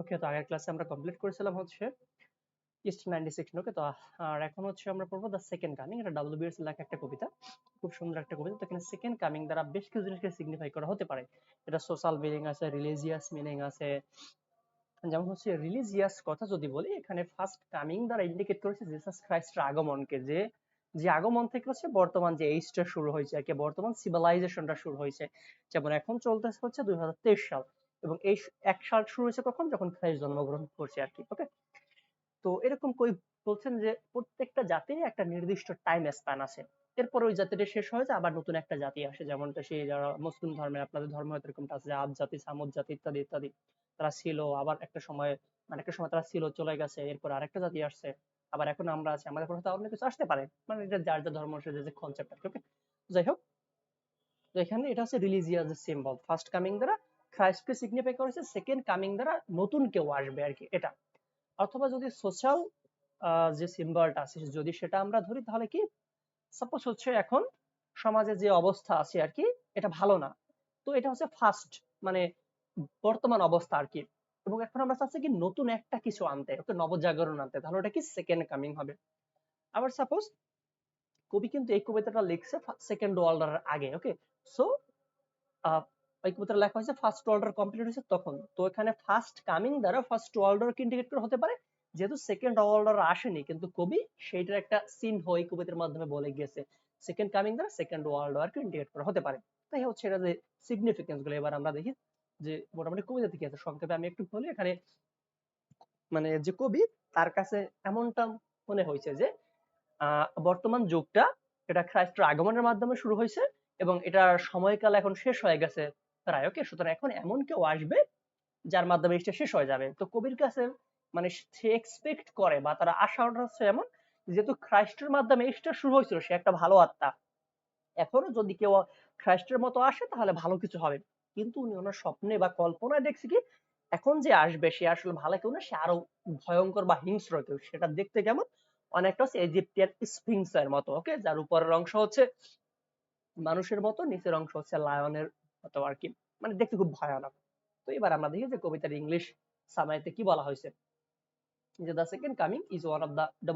ওকে, তো আগের ক্লাসে আমরা কমপ্লিট করেছিলাম হচ্ছে ইস্ট নাইনটি সিক্স ওকে, তো আর এখন হচ্ছে আমরা পড়ব দ্য সেকেন্ড কামিং এটা ডাব্লিউ বিএস লেখা একটা কবিতা, খুব সুন্দর একটা কবিতা, তো এখানে সেকেন্ড কামিং দ্বারা বেশ কিছু জিনিসকে সিগনিফাই করা হতে পারে। এটা সোশ্যাল মিনিং আছে রিলিজিয়াস মিনিং আছে, যেমন হচ্ছে রিলিজিয়াস কথা যদি বলি, এখানে ফার্স্ট কামিং দ্বারা ইন্ডিকেট করেছে জিসাস খ্রাইস্টের আগমনকে, যে যে আগমন থেকে হচ্ছে বর্তমান যে এইজটা শুরু হয়েছে, আর কি, বর্তমান সিভিলাইজেশনটা শুরু হয়েছে। যেমন এখন চলতেছে হচ্ছে দুই হাজার তেইশ সাল। এবং এই এক সাল শুরু হয়েছে কখন যখন খ্রাইস্ট জন্মগ্রহণ করছে আর কি ওকে তো এরকম কই বলছেন যে প্রত্যেকটা জাতির একটা নির্দিষ্ট টাইম স্প্যান আছে। এরপর ওই জাতিটা শেষ হয়ে যায়, আবার নতুন একটা জাতি আসে যেমন সেই যারা মুসলিম ধর্মের, আপনাদের ধর্ম হয়তো এরকমটা আছে যে আব জাতি সামুদ জাতি ইত্যাদি ইত্যাদি। তারা ছিল, আবার একটা সময় মানে একটা সময় তারা ছিল, চলে গেছে, এরপর আরেকটা জাতি আসছে, আবার এখন আমরা আছি, আমাদের পরে অন্য কিছু আসতে পারে। মানে এটা যার যার ধর্ম, সে যে কনসেপ্ট ওকে যাই হোক, তো এখানে এটা হচ্ছে রিলিজিয়াস সিম্বল ফার্স্ট কামিং দ্বারা খ্রাইস্টকে সিগনিফাই করেছে সেকেন্ড কামিং দ্বারা নতুন কেউ আসবে আর কি এটা। অথবা যদি সোশ্যাল যে সিম্বলটা আছে, যদি সেটা আমরা ধরি, তাহলে কি? সাপোজ হচ্ছে এখন সমাজে যে অবস্থা আছে আর কি এটা ভালো না। তো এটা হচ্ছে ফার্স্ট মানে বর্তমান অবস্থা আর কি এবং এখন আমরা চাচ্ছি কি নতুন একটা কিছু আনতে ওকে নবজাগরণ আনতে, তাহলে ওটা কি সেকেন্ড কামিং হবে। আবার সাপোজ কবি কিন্তু এই কবিতাটা লিখছে সেকেন্ড ওয়ার্ল্ড আগে ওকে সো এই লেখা হয়েছে ফার্স্ট ওয়ার্ল্ড কমপ্লিট হয়েছে তখন। তো এখানে ফার্স্ট কামিং দ্বারা ফার্স্ট ওয়ার ইন্ডিকেট করা হতে পারে। যেহেতু সেকেন্ড ওয়ার আসেনি, কিন্তু কবি সেইটার একটা সিন হয়ে কবিতার মাধ্যমে বলে গিয়েছে। সেকেন্ড কামিং দ্বারা সেকেন্ড ওয়ার্ল্ড ওয়ারকে ইন্ডিকেট করা হতে পারে। তাই হচ্ছে এটা যে সিগনিফিকেন্সগুলো। এবার আমরা দেখি যে মোটামুটি কবিতা থেকে আছে। সংক্ষেপে আমি একটু বলি, এখানে মানে যে কবি তার কাছে এমনটা মনে হয়েছে যে বর্তমান যুগটা এটা খ্রাইস্টের আগমনের মাধ্যমে শুরু হয়েছে এবং এটার সময়কাল এখন শেষ হয়ে গেছে। প্রায় ওকে সুতরাং এখন এমন কেউ আসবে যার মাধ্যমে এটা শেষ হয়ে যাবে। তো কবির কাছে মানে সে এক্সপেক্ট করে বা তারা আশা হচ্ছে এমন যেহেতু খ্রাইস্টের মাধ্যমে এটা শুরু হয়েছিল, সে একটা ভালো আত্মা। এখনও যদি কেউ খ্রাইস্টের মতো আসে তাহলে ভালো কিছু হবে। কিন্তু উনি ওনার স্বপ্নে বা কল্পনায় দেখছে কি, এখন যে আসবে সে আসলে ভালো কেউ না, সে আরও ভয়ঙ্কর বা হিংস্র কেউ। সেটা দেখতে কেমন অনেকটা হচ্ছে ইজিপ্টিয়ান স্ফিংস এর মতো ওকে যার উপরের অংশ হচ্ছে মানুষের মতো, নিচের অংশ হচ্ছে লায়নের মতো আর কি মানে দেখতে খুব ভয়ানক। তো এবার আমরা দেখি যে কবিতার ইংলিশ সামাইতে কি বলা হয়েছে। যে the second coming is one of the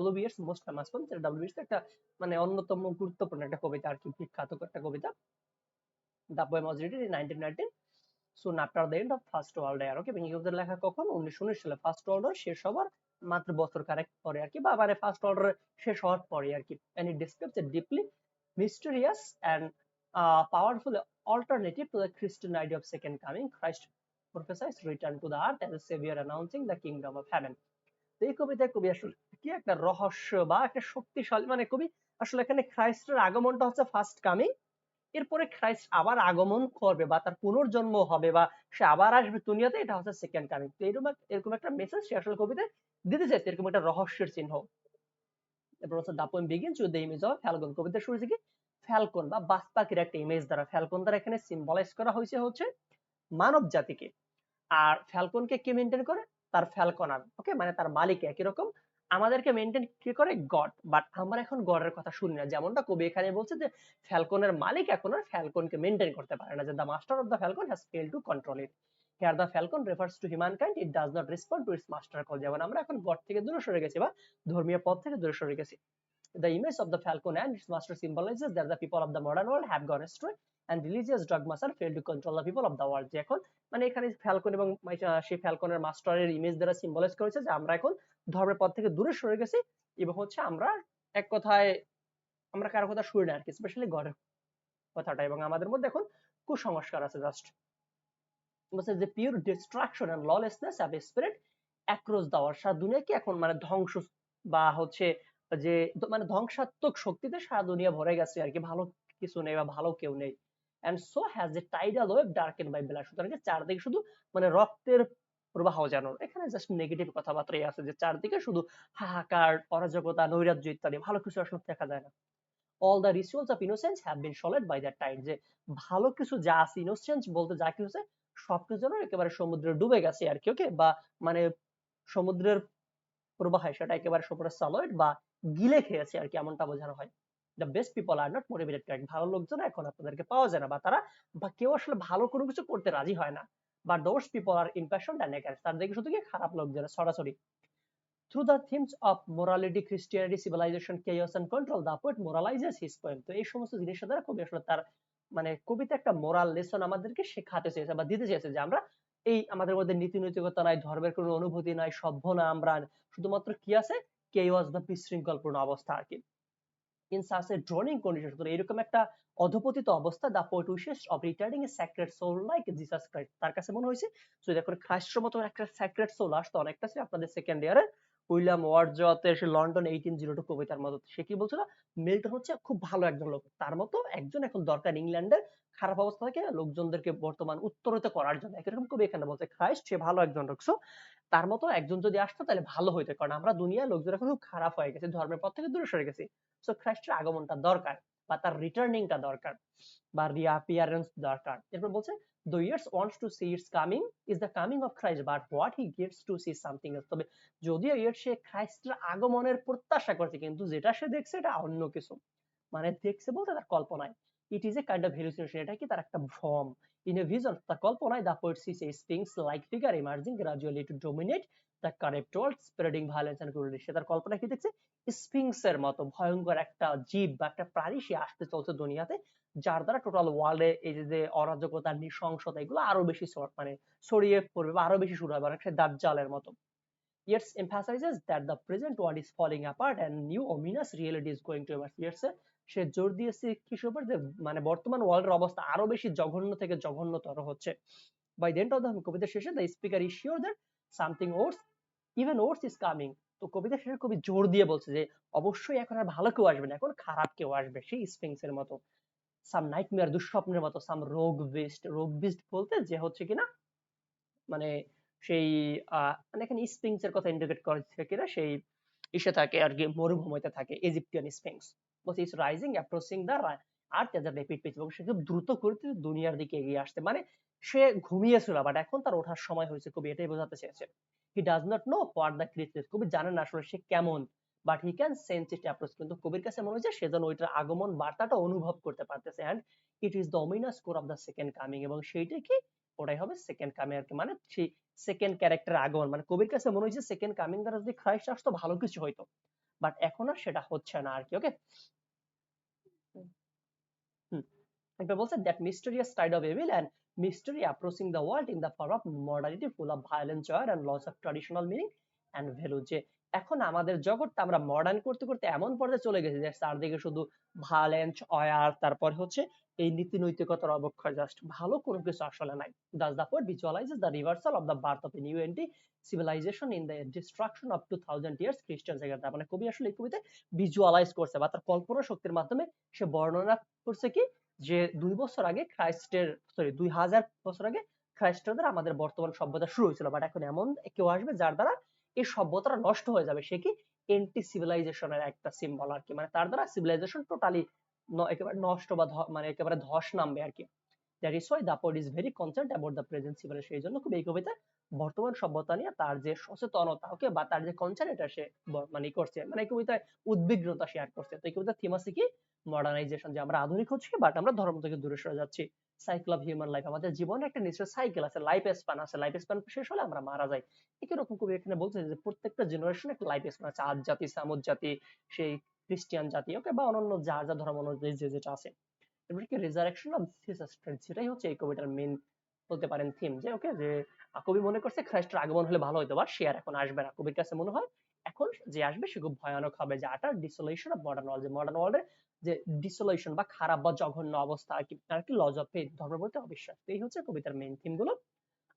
most famous W B Yeats একটা মানে অন্যতম গুরুত্বপূর্ণ একটা কবিতা আর কি, বিখ্যাত একটা কবিতা। The written in 1919 soon after the end of first world war. Okay ইংরেজিতে লেখা কখন? 1919 সালে ফার্স্ট ওয়ার্ল্ড ওয়ার শেষ হওয়ার মাত্র বছর কারেক পরে আর কি, বা মানে ফার্স্ট ওয়ার্ল্ড ওয়ার শেষ হওয়ার পরে আর কি। And it describes a deeply mysterious and uh, powerful alternative to the Christian idea of second coming. Christ prophesies return to the earth as a savior announcing the kingdom of heaven. এই কবিতায় কবি আসলে কি একটা রহস্য বা একটা শক্তিশালী মানে কবি আসলে এখানে খ্রাইস্টের আগমনটা হচ্ছে ফার্স্ট কামিং এরপরে খ্রাইস্ট আবার আগমন করবে বা তার পুনর্জন্ম হবে বা সে আবার আসবে দুনিয়াতে এটা হচ্ছে সেকেন্ড কামিং তো এরকম এরকম একটা মেসেজ সে আসলে কবিতায় দিতে চাইছে এরকম একটা রহস্যের চিহ্ন। এরপর হচ্ছে the poem begins with the image of falcon কবিতা শুরু থেকে ফ্যালকন বা বাজ পাখির একটা ইমেজ দ্বারা ফ্যালকন দ্বারা এখানে সিম্বলাইজ করা হয়েছে হচ্ছে মানব জাতিকে। আর ফ্যালকনকে কে মেনটেন করে? তার ফ্যালকনার ওকে মানে তার মালিক একই রকম। আমাদেরকে মেনটেন কি করে? গড বাট আমরা এখন গডের কথা শুনি না। যেমনটা কবি এখানে বলছে যে ফ্যালকনের মালিক এখন আর ফ্যালকনকে মেনটেন করতে পারে না, যে the master of the falcon has fail to control it here the falcon refers to humankind it does not respond to its master call যেমন আমরা এখন গড থেকে দূরে সরে গেছি বা ধর্মীয় পথ থেকে দূরে সরে গেছি। The image of the falcon and its master symbolizes that the people of the modern world have gone astray and religious dogmas are failed to control the people of the world. যে এখন মানে এখানে Falcon এবং সেই ফ্যালকনের মাস্টারের image দ্বারা symbolise করেছে যে আমরা এখন ধর্মের পথ থেকে দূরে সরে গেছি এবং হচ্ছে আমরা এক কথায় আমরা কারও কথা শুনি না আর কি স্পেশালি গডের কথাটা এবং আমাদের মধ্যে এখন কুসংস্কার আছে জাস্ট বলছে যে pure destruction and lawlessness have spread across the world সারা দুনিয়াকে এখন মানে ধ্বংস বা হচ্ছে যে মানে ধ্বংসাত্মক শক্তিতে সারা দুনিয়া ভরে গেছে আর কি, ভালো কিছু নেই বা ভালো কেউ নেই। And so has a tidal wave darken by blood সুতরাং চারদিকে শুধু মানে রক্তের প্রবাহ যেন, এখানে জাস্ট নেগেটিভ কথাবার্তাই আছে যে চারদিকে শুধু হাহাকার, অরাজকতা, নৈরাজ্য ইত্যাদি, ভালো কিছু আসলে দেখা যায় না। All the rituals of innocence have been soiled by that tide যে ভালো কিছু যা আছে ইনোসেন্স বলতে যা কিছু আছে, সবকিছু যেন একেবারে সমুদ্রে ডুবে গেছে আর কি ওকে বা মানে সমুদ্রের প্রবাহে সেটা একেবারে সুপার সলিড বা গিলে খেয়েছে আর কি, এমনটা বোঝানো হয়। The best people are not motivated correct ভালো লোকজন এখন আপনাদেরকে পাওয়া যায় না বা তারা বা কেউ আসলে ভালো কোনো কিছু করতে রাজি হয় না। But those people are impassion and eager তার দিকে শুধু কি? খারাপ লোক যারা সরাসরি through the themes of morality Christianity civilisation chaos and control the poet moralises his poem তো এই সমস্ত জিনিসের দ্বারা কবি আসলে তার মানে কবিতা একটা মোরাল লেসন আমাদেরকে শেখাতে চেয়েছে বা দিতে চেয়েছে যে আমরা এই আমাদের মধ্যে নীতি নৈতিকতা নাই ধর্মের কোনো অনুভূতি নাই, সভ্য না, আমরা শুধুমাত্র কি আছে? কেওয়াজ বা বিশৃঙ্খলপূর্ণ অবস্থা আর কি। সাচ এ ড্রনিং কন্ডিশন সুতরাং এরকম একটা অধপতিত অবস্থা the poet wishes of returning a sacred soul like Jesus Christ তার কাছে মনে হয়েছে, যদি এখন খ্রাইস্টের মতো একটা স্যাক্রেড সোল আসতো, অনেকটা ছিল আপনাদের সেকেন্ড ইয়ারে উইলিয়াম ওয়ার্ডজওয়ার্থের সে লন্ডন এইটিন জিরো টু কবিতার মতো সে কি বলছিল? মিল্টন হচ্ছে খুব ভালো একজন লোক। তার মতো একজন এখন দরকার ইংল্যান্ডের খারাপ অবস্থা থেকে লোকজনদেরকে বর্তমান উত্তরিত করার জন্য। একরকম কবি এখানে বলছে, খ্রাইস্ট, সে ভালো একজন লোক। তার মতো একজন যদি আসতো তাহলে ভালো হইতো। কারণ আমরা দুনিয়ার লোকজন এখন খুব খারাপ হয়ে গেছে, ধর্মের পথ থেকে দূরে সরে গেছি। সো খ্রাইস্টের আগমনটা দরকার। বা তার রিটার্নিংটা দরকার বা রিঅ্যাপিয়ারেন্স দরকার। এরপর বলছে, the years wants to see its coming is the coming of Christ, but what he gets to see something else. তবে যদিও এর সে খ্রাইস্টের আগমনের প্রত্যাশা করছে, কিন্তু যেটা সে দেখছে এটা অন্য কিছু। মানে দেখছে বলতে তার কল্পনায়। It is a kind of hallucination এটা কি তার একটা ভ্রম? ইন এ ভিজন তার কল্পনায় the poet sees a sphinx like figure emerging gradually to dominate the correct world spreading violence and cruelty সে তার কল্পনায় কি দেখছে? স্পিংস এর মতো ভয়ঙ্কর একটা জীব বা একটা প্রাণী সে আসতে চলছে দুনিয়াতে, যার দ্বারা টোটাল ওয়ার্ল্ডে এই যে অরাজকতা, নৃশংসতা, এগুলো আরও বেশি মানে ছড়িয়ে পড়বে বা আরও বেশি শুরু হবে অনেকটা দাজ্জালের মতো। Yeats emphasizes that the present world is falling apart and new ominous reality is going to emerge. Yeats সে জোর দিয়েছে কিসের উপর যে মানে বর্তমান ওয়ার্ল্ডের অবস্থা আরও বেশি জঘন্য থেকে জঘন্যতর হচ্ছে। বাই দেন অফ দ্য কবিতা শেষে the speaker is sure that something worse even worse is coming তো কবিতা শেষে কবি জোর দিয়ে বলছে যে, অবশ্যই এখন আর ভালো কেউ আসবে না, এখন খারাপ কেউ আসবে। সেই স্পিংস এর মতো সাম নাইটমেয়ার দুঃস্বপ্নের মতো সাম রোগ বিস্ট রোগ বিস্ট বলতে যে হচ্ছে কিনা মানে সেই মানে এখানে স্পিংস এর কথা ইন্ডিকেট করছে কিনা, সেই ইসে থাকে আর কি, মরুভূমিতে থাকে ইজিপ্টিয়ান স্পিংস বলছে is rising approaching the earth as a rapid pace এবং সে খুব দ্রুত করতে দুনিয়ার দিকে এগিয়ে আসছে। মানে সে ঘুমিয়েছিল বাট এখন তার ওঠার সময় হয়েছে কবি, এটাই বোঝাতে চেয়েছে। He does not know what the create কবি জানেন না আসলে সে কেমন but he can sense it approach কিন্তু কবির কাছে মনে হচ্ছে সে যেন ওইটার আগমন বার্তাটা অনুভব করতে পারতেছে। And it is the core of the second coming এবং সেইটাই কি? ওটাই হবে সেকেন্ড কামিং আর কি। মানে সেই সেকেন্ড ক্যারেক্টার আগমন। মানে কবির কাছে মনে হচ্ছে সেকেন্ড কামিং দ্বারা যদি খ্রাইস্ট আসতো, ভালো কিছু হইতো। বাট এখন আর সেটা হচ্ছে না আর কি ওকে এটা বলছে that mysterious side of evil and mystery approaching the world in the form of modernity full of violence joy and loss of traditional meaning and value. যে এখন আমাদের জগৎটা আমরা মডার্ন করতে করতে এমন পর্যায়ে চলে গেছে যে চারদিকে শুধু ভায়োলেন্স অয়ার, তারপর হচ্ছে এই নীতি নৈতিকতার অবক্ষয় জাস্ট ভালো কোনো কিছু আসলে নাই। Thus the poet visualises the reversal of the birth of a new anti civilisation in the destruction of two thousand years Christian জায়গা তার মানে কবি আসলে এই কবিতে ভিজুয়ালাইজ করছে বা তার কল্পনা শক্তির মাধ্যমে সে বর্ণনা করছে কি? যে দুই বছর আগে খ্রাইস্টের সরি দুই হাজার বছর আগে খ্রাইস্টের দ্বারা আমাদের বর্তমান সভ্যতা শুরু হয়েছিল। বাট এখন এমন কেউ আসবে যার দ্বারা এই সভ্যতাটা নষ্ট হয়ে যাবে। সে কি এন্টি সিভিলাইজেশনের একটা সিম্বল আর কি। মানে তার দ্বারা সিভিলাইজেশন টোটালি একেবারে নষ্ট বা মানে একেবারে ধস নামবে আর কি। That is why the poet is very concern about the present civilisation সেই জন্য খুব এই কবিতা বর্তমান সভ্যতা নিয়ে তার যে সচেতনতা ওকে বা তার যে কনসার্ন এটা সে মানে করছে। মানে কবিতায় উদ্বিগ্নতা শেয়ার করছে। তো এই কবিতার থিম আছে কি? মডার্নাইজেশন যে আমরা আধুনিক হচ্ছি বাট আমরা ধর্ম থেকে দূরে সরে যাচ্ছি। সাইকেল অফ হিউম্যান লাইফ আমাদের জীবনে একটা নিশ্চয় সাইকেল আছে লাইফ স্প্যান আছে। লাইফ স্প্যান শেষ হলে আমরা মারা যাই। একই রকম কবি এখানে বলছে যে প্রত্যেকটা জেনারেশন একটা লাইফ স্প্যান আছে। আজ জাতি, সামুদ জাতি, সেই খ্রিস্টিয়ান জাতি ওকে বা অন্যান্য যার যা ধর্ম অনুযায়ী যে যেটা আছে। এরপরে কি রিজারেকশন অফ সেটাই হচ্ছে এই কবিতার মেইন বলতে পারেন থিম যে ওকে যে কবি মনে করছে খ্রাইস্টের আগমন হলে ভালো হইতো বা সে আর এখন আসবে না। কবির কাছে মনে হয় এখন যে আসবে সে খুব ভয়ানক হবে যে, utter desolation of modern world যে মডার্ন ওয়ার্ল্ডের যে ডিসোলেশন বা খারাপ বা জঘন্য অবস্থা আর কি আর কি লজ অফ ফেথ ধর্মের প্রতি অবিশ্বাস এই হচ্ছে কবিতার মেইন থিমগুলো।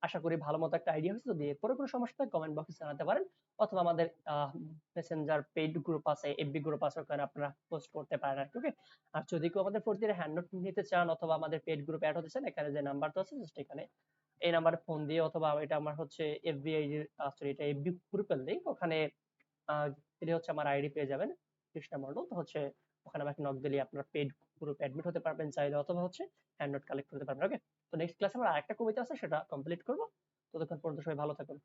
আশা করি ভালো মতো একটা আইডিয়া হয়েছে। যদি এরপরে কোনো সমস্যা থাকে কমেন্ট বক্সে জানাতে পারেন। অথবা আমাদের মেসেঞ্জার পেইড গ্রুপ আছে এফবি গ্রুপ আছে, ওখানে আপনারা পোস্ট করতে পারেন আর ওকে আর যদি কেউ আমাদের ফোর্থ ইয়ারে হ্যান্ড নোট নিতে চান, অথবা আমাদের পেইড গ্রুপ অ্যাড হতে চান, এখানে যে নাম্বার তো আছে জাস্ট এখানে এই নাম্বারে ফোন দিয়ে, অথবা এটা আমার হচ্ছে এফবিআই সরি এটা এফবি গ্রুপের লিংক ওখানে এটা হচ্ছে আমার আইডি পেয়ে যাবেন। কৃষ্ণা মন্ডল তো হচ্ছে, ওখানে আমাকে নক দিলে আপনার পেড গ্রুপ অ্যাডমিট হতে পারবেন চাইলে, অথবা হচ্ছে হ্যান্ড নোট কালেক্ট করতে পারবেন ওকে তো নেক্সট ক্লাসে আমার আরেকটা কবিতা আছে, সেটা কমপ্লিট করব। ততক্ষণ পর্যন্ত সবাই ভালো থাকুন।